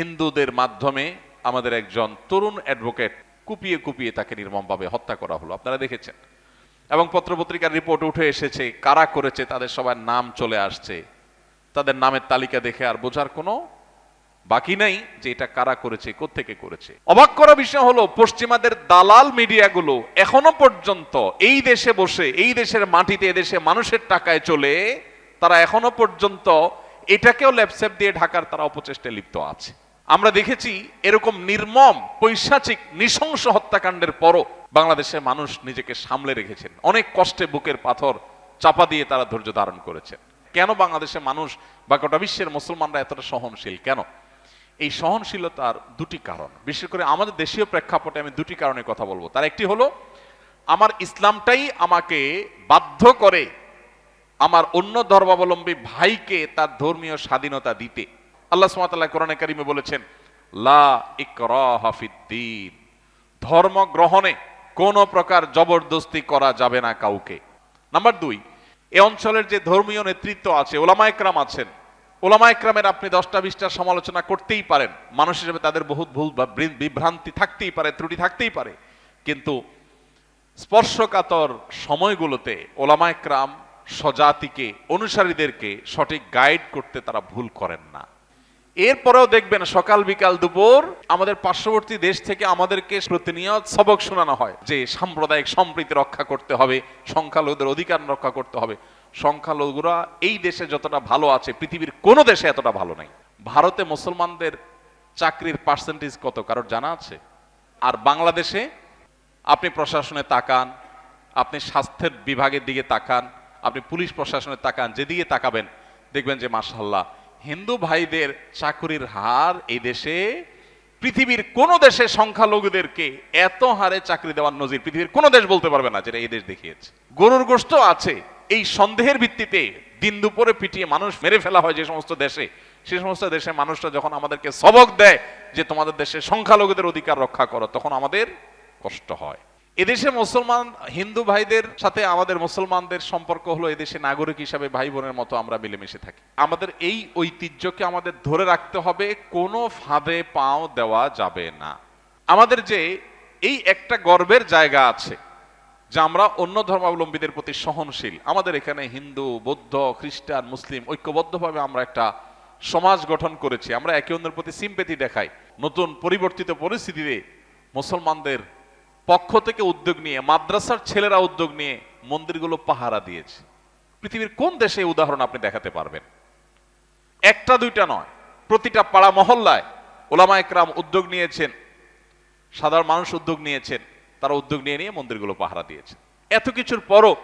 হিন্দুদের মাধ্যমে আমাদের একজন তরুণ অ্যাডভোকেট কুপিয়ে কুপিয়ে তাকে নির্মমভাবে হত্যা করা হলো। আপনারা দেখেছেন। এবং পত্রপত্রিকার রিপোর্ট উঠে এসেছে, কারা করেছে, তাদের সবার নাম চলে আসছে। তাদের নামের তালিকা দেখে আর বোঝার কোনো বাকি নাই যে এটা কারা করেছে, কোত্থেকে করেছে। অবাক করা বিষয় হলো, পশ্চিমাদের দালাল মিডিয়াগুলো এখনও পর্যন্ত এই দেশে বসে, এই দেশের মাটিতে এদেশে মানুষের টাকায় চলে, তারা এখনও পর্যন্ত এটাকেও ল্যাপসেপ দিয়ে ঢাকার তারা অপচেষ্টায় লিপ্ত আছে। আমরা দেখেছি এরকম নির্মম, পৈশাচিক, নৃশংস হত্যাকাণ্ডের পরও বাংলাদেশের মানুষ নিজেকে সামলে রেখেছেন। অনেক কষ্টে বুকের পাথর চাপা দিয়ে তারা ধৈর্য ধারণ করেছেন। কেন বাংলাদেশের মানুষ বা গোটা বিশ্বের মুসলমানরা এতটা সহনশীল? কেন? এই সহনশীলতার দুটি কারণ। বিশেষ করে আমাদের দেশীয় প্রেক্ষাপটে আমি দুটি কারণে কথা বলব। তার একটি হলো, আমার ইসলামটাই আমাকে বাধ্য করে আমার অন্য ধর্মাবলম্বী ভাইকে তার ধর্মীয় স্বাধীনতা দিতে। আল্লাহ সুমাতাল্লাহ কোরআনে কারিমে বলেছেন, লা ইকরাহা ফিদ্দিন ধর্ম গ্রহণে কোন প্রকার জবরদস্তি করা যাবে না কাউকে। নাম্বার দুই, এ অঞ্চলের যে ধর্মীয় নেতৃত্ব আছে, ওলামা একরাম আছেন। ওলামা একরামের আপনি দশটা, বিশটা সমালোচনা করতেই পারেন। মানুষ হিসেবে তাদের বহুত ভুল বিভ্রান্তি থাকতেই পারে, ত্রুটি থাকতেই পারে। কিন্তু স্পর্শকাতর সময়গুলোতে ওলামা একরাম স্বজাতিকে, অনুসারীদেরকে সঠিক গাইড করতে তারা ভুল করেন না। এরপরেও দেখবেন সকাল বিকাল দুপুর আমাদের পার্শ্ববর্তী দেশ থেকে আমাদেরকে প্রতিনিয়ত সবক শোনানো হয় যে সাম্প্রদায়িক সম্প্রীতি রক্ষা করতে হবে, সংখ্যালঘুদের অধিকার রক্ষা করতে হবে। সংখ্যালঘুরা এই দেশে যতটা ভালো আছে, পৃথিবীর কোনো দেশে এতটা ভালো নাই। ভারতে মুসলমানদের চাকরির পার্সেন্টেজ কত, কারোর জানা আছে? আর বাংলাদেশে আপনি প্রশাসনে তাকান, আপনি স্বাস্থ্যের বিভাগের দিকে তাকান, আপনি পুলিশ প্রশাসনে তাকান, যেদিকে তাকাবেন, দেখবেন যে মাসাল্লাহ হিন্দু ভাইদের চাকরির হার এই দেশে, পৃথিবীর কোন দেশে সংখ্যালঘুদেরকে এত হারে চাকরি দেওয়ার নজির পৃথিবীর কোন দেশ বলতে পারবে না যেটা এই দেশ দেখিয়েছে। গরুর গোষ্ঠ আছে, এই সন্দেহের ভিত্তিতে দিন দুপুরে পিটিয়ে মানুষ মেরে ফেলা হয় যে সমস্ত দেশে। সে সমস্ত দেশে মানুষরা যখন আমাদেরকে সবক দেয় যে তোমাদের দেশে সংখ্যালঘুদের অধিকার রক্ষা করো, তখন আমাদের কষ্ট হয়। এদেশে মুসলমান হিন্দু ভাইদের সাথে আমাদের মুসলমানদের সম্পর্ক হলো এদেশে নাগরিক হিসাবে ভাই বোনের মতো আমরা মিলেমিশে থাকি। আমাদের এই ঐতিহ্যকে আমাদের ধরে রাখতে হবে, কোনো ফাঁদে পাও দেওয়া যাবে না। আমাদের যে এই একটা গর্বের জায়গা আছে, যে আমরা অন্য ধর্মাবলম্বীদের প্রতি সহনশীল। আমাদের এখানে হিন্দু, বৌদ্ধ, খ্রিস্টান, মুসলিম ঐক্যবদ্ধভাবে আমরা একটা সমাজ গঠন করেছি। আমরা একে অন্যের প্রতি সিম্পেথি দেখাই। নতুন পরিবর্তিত পরিস্থিতিতে মুসলমানদের পক্ষ থেকে উদ্যোগ নিয়ে, মাদ্রাসার ছেলেরা উদ্যোগ নিয়ে মন্দিরগুলো পাহারা দিয়েছে। পৃথিবীর কোন দেশে উদাহরণ আপনি দেখাতে পারবেন? একটা, দুইটা নয়। প্রতিটা পাড়া মহল্লায় ওলামা একরাম উদ্যোগ নিয়েছেন, সাধারণ মানুষ উদ্যোগ নিয়েছেন, তারা উদ্যোগ নিয়ে নিয়ে মন্দিরগুলো পাহারা দিয়েছে। এত কিছুর পরও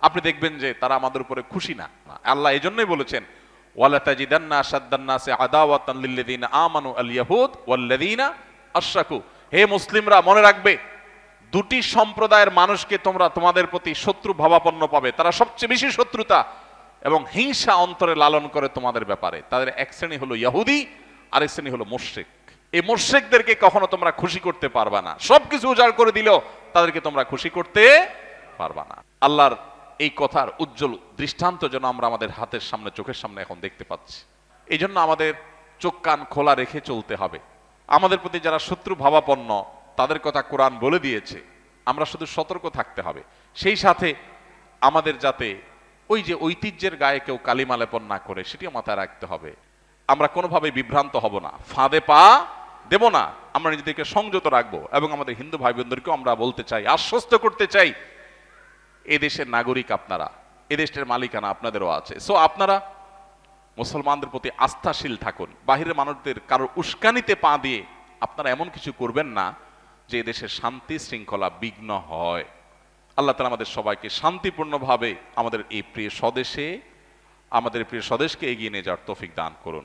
আপনি দেখবেন যে তারা আমাদের উপরে খুশি না। আল্লাহ এই জন্যই বলেছেন আমানু আল হে মুসলিমরা, মনে রাখবে দুটি সম্প্রদায়ের মানুষকে তোমরা তোমাদের প্রতি শত্রু ভাবাপন্ন পাবে। তারা সবচেয়ে বেশি শত্রুতা এবং হিংসা অন্তরে লালন করে তোমাদের ব্যাপারে। তাদের এক শ্রেণি হলো ইহুদি এক শ্রেণি হলো মোশেক। এই মোশেকদেরকে কখনো তোমরা খুশি করতে পারবা না। সবকিছু উজাড় করে দিলেও তাদেরকে তোমরা খুশি করতে পারবা না। আল্লাহর এই কথার উজ্জ্বল দৃষ্টান্ত যেন আমরা আমাদের হাতের সামনে, চোখের সামনে এখন দেখতে পাচ্ছি। এই জন্য আমাদের চোখ কান খোলা রেখে চলতে হবে। আমাদের প্রতি যারা শত্রু ভাবাপন্ন তাদের কথা কোরআন বলে দিয়েছে, আমরা শুধু সতর্ক থাকতে হবে। সেই সাথে আমাদের যাতে ওই যে ঐতিহ্যের গায়ে কেউ কালিমা লেপন না করে, সেটিও মাথায় রাখতে হবে। আমরা কোনোভাবে বিভ্রান্ত হব না। ফাঁদে পা দেব না। আমরা নিজেদেরকে সংযত রাখব এবং আমাদের হিন্দু ভাই বোনদেরকেও আমরা বলতে চাই, আশ্বস্ত করতে চাই এদেশের নাগরিক আপনারা এদেশের মালিকানা আপনাদেরও আছে। সো আপনারা মুসলমানদের প্রতি আস্থাশীল থাকুন। বাহিরের মানুষদের কারোর উস্কানিতে পা দিয়ে আপনারা এমন কিছু করবেন না যে দেশে শান্তি শৃঙ্খলা বিঘ্ন হয়, আল্লাহ তালা আমাদের সবাইকে শান্তিপূর্ণভাবে আমাদের এই প্রিয় স্বদেশে, আমাদের প্রিয় স্বদেশকে এগিয়ে নিয়ে যাওয়ার তফিক দান করুন।